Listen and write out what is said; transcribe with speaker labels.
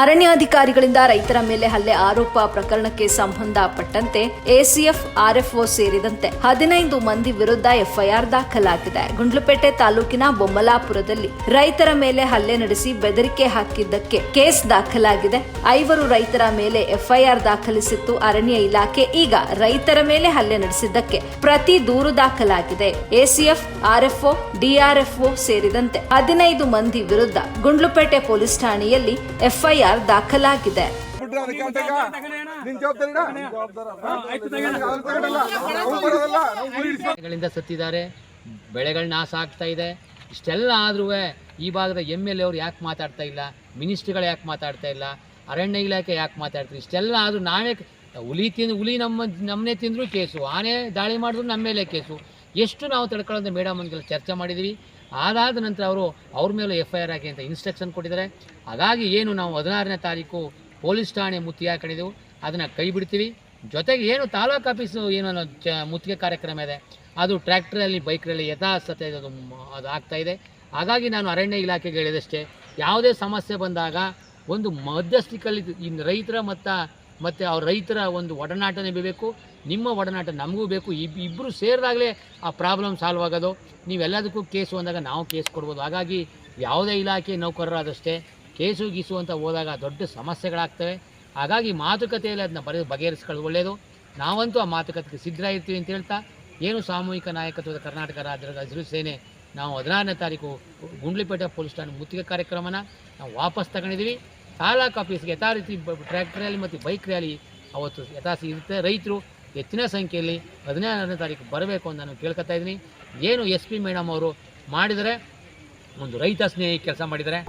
Speaker 1: ಅರಣ್ಯಾಧಿಕಾರಿಗಳಿಂದ ರೈತರ ಮೇಲೆ ಹಲ್ಲೆ ಆರೋಪ ಪ್ರಕರಣಕ್ಕೆ ಸಂಬಂಧಪಟ್ಟಂತೆ ಎಸಿಎಫ್, ಆರ್ಎಫ್ಒ ಸೇರಿದಂತೆ ಹದಿನೈದು ಮಂದಿ ವಿರುದ್ಧ ಎಫ್ಐಆರ್ ದಾಖಲಾಗಿದೆ. ಗುಂಡ್ಲುಪೇಟೆ ತಾಲೂಕಿನ ಬೊಮ್ಮಲಾಪುರದಲ್ಲಿ ರೈತರ ಮೇಲೆ ಹಲ್ಲೆ ನಡೆಸಿ ಬೆದರಿಕೆ ಹಾಕಿದ್ದಕ್ಕೆ ಕೇಸ್ ದಾಖಲಾಗಿದೆ. ಐವರು ರೈತರ ಮೇಲೆ ಎಫ್ಐಆರ್ ದಾಖಲಿಸಿತ್ತು. ಅರಣ್ಯ ಇಲಾಖೆ ಈಗ ರೈತರ ಮೇಲೆ ಹಲ್ಲೆ ನಡೆಸಿದ್ದಕ್ಕೆ ಪ್ರತಿ ದೂರು ದಾಖಲಾಗಿದೆ. ಎಸಿಎಫ್, ಆರ್ಎಫ್ಒ, ಡಿಆರ್ಎಫ್ಒ ಸೇರಿದಂತೆ ಹದಿನೈದು ಮಂದಿ ವಿರುದ್ಧ ಗುಂಡ್ಲುಪೇಟೆ ಪೊಲೀಸ್ ಠಾಣೆಯಲ್ಲಿ ಎಫ್ಐಆರ್ ದಾಖಲಾಗಿದೆ.
Speaker 2: ಗುರಿ ಹಿಡ್ಸ್ಕೊಂಡು
Speaker 3: ಸತ್ತಿದ್ದಾರೆ, ಬೆಳೆಗಳು ನಾಶ ಆಗ್ತಾ ಇದೆ. ಇಷ್ಟೆಲ್ಲ ಆದ್ರೂ ಈ ಭಾಗದ ಎಂ ಎಲ್ ಎ ಅವ್ರು ಯಾಕೆ ಮಾತಾಡ್ತಾ ಇಲ್ಲ? ಮಿನಿಸ್ಟ್ರಿಗಳು ಯಾಕೆ ಮಾತಾಡ್ತಾ ಇಲ್ಲ? ಅರಣ್ಯ ಇಲಾಖೆ ಯಾಕೆ ಮಾತಾಡ್ತಾರೆ ಇಷ್ಟೆಲ್ಲ ಆದ್ರೂ ನಾವೇ ಹುಲಿ ತಿಂದು ಹುಲಿ ನಮ್ಮ ನಮ್ಮನ್ನೇ ತಿಂದರೂ ಕೇಸು. ಆನೆ ದಾಳಿ ಮಾಡಿದ್ರು ನಮ್ಮ ಮೇಲೆ ಕೇಸು. ಎಷ್ಟು ನಾವು ತಡ್ಕೊಳ್ಳೋದು ಮೇಡಮ್ ಅಂತೆಲ್ಲ ಚರ್ಚೆ ಮಾಡಿದ್ದೀವಿ ಅದಾದ ನಂತರ ಅವರು ಅವ್ರ ಮೇಲೆ ಎಫ್ ಐ ಆರ್ ಹಾಕಿ ಅಂತ ಇನ್ಸ್ಟ್ರಕ್ಷನ್ ಕೊಟ್ಟಿದ್ದಾರೆ. ಹಾಗಾಗಿ ಏನು ನಾವು ಹದಿನಾರನೇ ತಾರೀಕು ಪೊಲೀಸ್ ಠಾಣೆ ಮುತ್ತಿಗೆ ಹಾಕೊಂಡಿದ್ದೆವು ಅದನ್ನು ಕೈ ಬಿಡ್ತೀವಿ. ಜೊತೆಗೆ ಏನು ತಾಲೂಕು ಆಫೀಸು ಏನು ಚ ಮುತ್ತಿಗೆ ಕಾರ್ಯಕ್ರಮ ಇದೆ. ಅದು ಟ್ರ್ಯಾಕ್ಟ್ರಲ್ಲಿ, ಬೈಕ್ರಲ್ಲಿ ಯಥಾಸ್ಥತೆ ಅದು ಅದು ಆಗ್ತಾ ಹಾಗಾಗಿ ನಾನು ಅರಣ್ಯ ಇಲಾಖೆಗೆ ಹೇಳಿದಷ್ಟೇ, ಯಾವುದೇ ಸಮಸ್ಯೆ ಬಂದಾಗ ಒಂದು ಮಧ್ಯಸ್ಥಿಕಲ್ಲಿ ಇನ್ನು ರೈತರ ಮತ್ತು ಮತ್ತು ಅವ್ರ ರೈತರ ಒಂದು ಒಡನಾಟನೇ ಬೇಕು, ನಿಮ್ಮ ಒಡನಾಟ ನಮಗೂ ಬೇಕು. ಇಬ್ ಇಬ್ಬರು ಸೇರಿದಾಗಲೇ ಆ ಪ್ರಾಬ್ಲಮ್ ಸಾಲ್ವ್ ಆಗೋದು. ನೀವೆಲ್ಲದಕ್ಕೂ ಕೇಸು ಅಂದಾಗ ನಾವು ಕೇಸ್ ಕೊಡ್ಬೋದು. ಹಾಗಾಗಿ ಯಾವುದೇ ಇಲಾಖೆ ನೌಕರರಾದಷ್ಟೇ ಕೇಸು ಗೀಸು ಅಂತ ಹೋದಾಗ ದೊಡ್ಡ ಸಮಸ್ಯೆಗಳಾಗ್ತವೆ. ಹಾಗಾಗಿ ಮಾತುಕತೆಯಲ್ಲಿ ಅದನ್ನ ಬರೆ ಬಗೆಹರಿಸ್ಕೊಳ್ಳೋದು ಒಳ್ಳೆಯದು ನಾವಂತೂ ಆ ಮಾತುಕತೆಗೆ ಸಿದ್ಧ ಇರ್ತೀವಿ ಅಂತ ಹೇಳ್ತಾ, ಏನು ಸಾಮೂಹಿಕ ನಾಯಕತ್ವದ ಕರ್ನಾಟಕ ರಾಜ್ಯದ ಹಸಿರು ಸೇನೆ, ನಾವು ಹದಿನಾರನೇ ತಾರೀಕು ಗುಂಡ್ಲಿಪೇಟೆ ಪೊಲೀಸ್ ಠಾಣೆ ಮುತ್ತಿಗೆ ಕಾರ್ಯಕ್ರಮನ ನಾವು ವಾಪಸ್ ತಗೊಂಡಿದ್ದೀವಿ. ತಾಲೂಕು ಆಫೀಸ್ಗೆ ಯಥಾ ರೀತಿ ಟ್ರ್ಯಾಕ್ಟರ್ ರ್ಯಾಲಿ ಮತ್ತು ಬೈಕ್ ರ್ಯಾಲಿ ಅವತ್ತು ಯಥಾಸಿ ಇರುತ್ತೆ. ರೈತರು ಹೆಚ್ಚಿನ ಸಂಖ್ಯೆಯಲ್ಲಿ ಹದಿನಾರನೇ ತಾರೀಕು ಬರಬೇಕು ಅಂತ ನಾನು ಕೇಳ್ಕೊತಾ ಇದ್ದೀನಿ. ಏನು ಎಸ್ ಪಿ ಮೇಡಮ್ ಅವರು ಮಾಡಿದರೆ, ಒಂದು ರೈತ ಸ್ನೇಹಿ ಕೆಲಸ ಮಾಡಿದ್ದಾರೆ